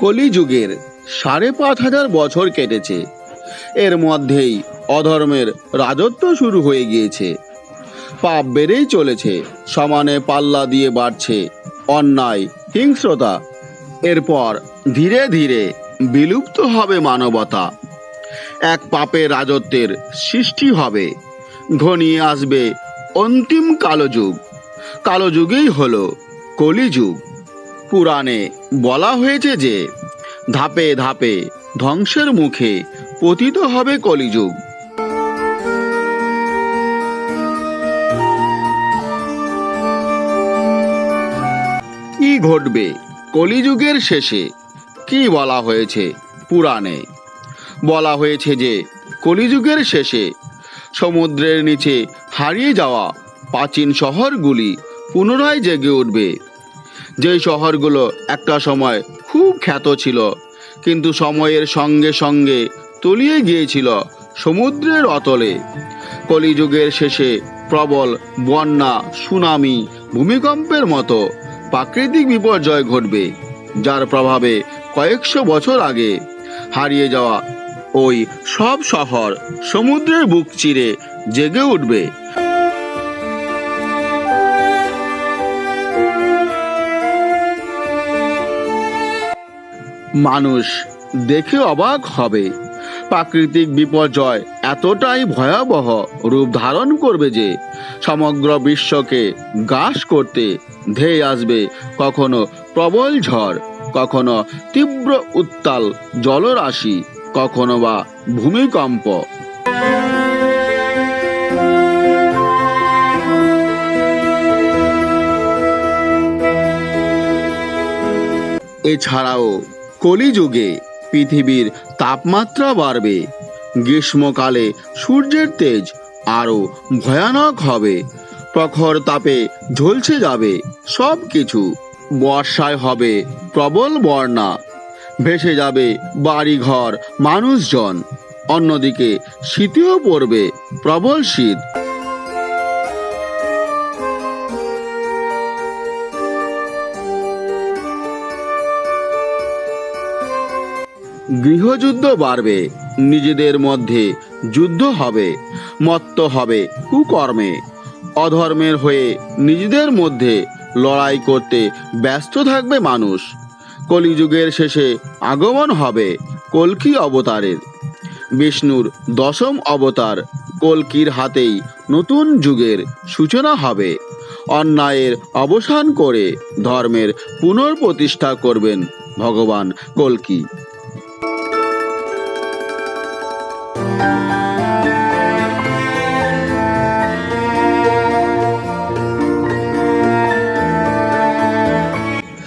কলিযুগের সাড়ে পাঁচ হাজার বছর কেটেছে। এর মধ্যেই অধর্মের রাজত্ব শুরু হয়ে গিয়েছে। পাপ বেড়েই চলেছে, সমানে পাল্লা দিয়ে বাড়ছে, অন্যায়, হিংস্রতা। এরপর ধীরে ধীরে বিলুপ্ত হবে মানবতা। এক পাপের রাজত্বের সৃষ্টি হবে। ঘনিয়ে আসবে অন্তিম কালোযুগ। কালোযুগেই হলো কলিযুগ। পুরাণে বলা হয়েছে যে, ধাপে ধাপে ধ্বংসের মুখে পতিত হবে কলিযুগ। কি ঘটবে কলিযুগের শেষে? কি বলা হয়েছে পুরাণে? বলা হয়েছে যে, কলিযুগের শেষে সমুদ্রের নিচে হারিয়ে যাওয়া প্রাচীন শহরগুলি পুনরায় জেগে উঠবে। যেই শহরগুলো একটা সময় খুব খ্যাত ছিল, কিন্তু সময়ের সঙ্গে সঙ্গে তলিয়ে গিয়েছিল সমুদ্রের অতলে। কলিযুগের শেষে প্রবল বন্যা, সুনামি, ভূমিকম্পের মতো প্রাকৃতিক বিপর্যয় ঘটবে, যার প্রভাবে কয়েকশো বছর আগে হারিয়ে যাওয়া ওই সব শহর সমুদ্রের বুক চিরে জেগে উঠবে। মানুষ দেখে অবাক হবে। প্রাকৃতিক বিপর্যয় এতটাই ভয়াবহ রূপ ধারণ করবে যে, সমগ্র বিশ্বকে গ্রাস করতে ধেয়ে আসবে কখনো প্রবল ঝড়, কখনো তীব্র উত্তাল জলরাশি, কখনো বা ভূমিকম্প। এছাড়াও কলিযুগে পৃথিবীর তাপমাত্রা বাড়বে। গ্রীষ্মকালে সূর্যের তেজ আরও ভয়ানক হবে। প্রখর তাপে ঝলসে যাবে সব কিছু বর্ষায় হবে প্রবল বর্ণা। ভেসে যাবে বাড়িঘর, মানুষজন। অন্যদিকে শীতেও পড়বে প্রবল শীত। গৃহযুদ্ধ বাড়বে। নিজেদের মধ্যে যুদ্ধ হবে, মত্ত হবে কুকর্মে। অধর্মের হয়ে নিজেদের মধ্যে লড়াই করতে ব্যস্ত থাকবে মানুষ। কলিযুগের শেষে আগমন হবে কল্কি অবতারের। বিষ্ণুর দশম অবতার কল্কির হাতেই নতুন যুগের সূচনা হবে। অন্যায়ের অবসান করে ধর্মের পুনর্প্রতিষ্ঠা করবেন ভগবান কল্কি।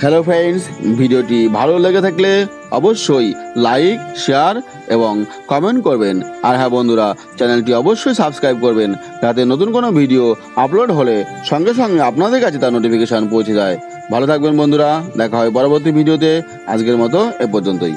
হ্যালো ফ্রেন্ডস ভিডিওটি ভালো লেগে থাকলে অবশ্যই লাইক শেয়ার এবং কমেন্ট করবেন। আর হ্যাঁ বন্ধুরা চ্যানেলটি অবশ্যই সাবস্ক্রাইব করবেন যাতে নতুন কোনো ভিডিও আপলোড হলে সঙ্গে সঙ্গে আপনাদের কাছে তার নোটিফিকেশান পৌঁছে যায়। ভালো থাকবেন, বন্ধুরা। দেখা হয় পরবর্তী ভিডিওতে আজকের মতো এ পর্যন্তই।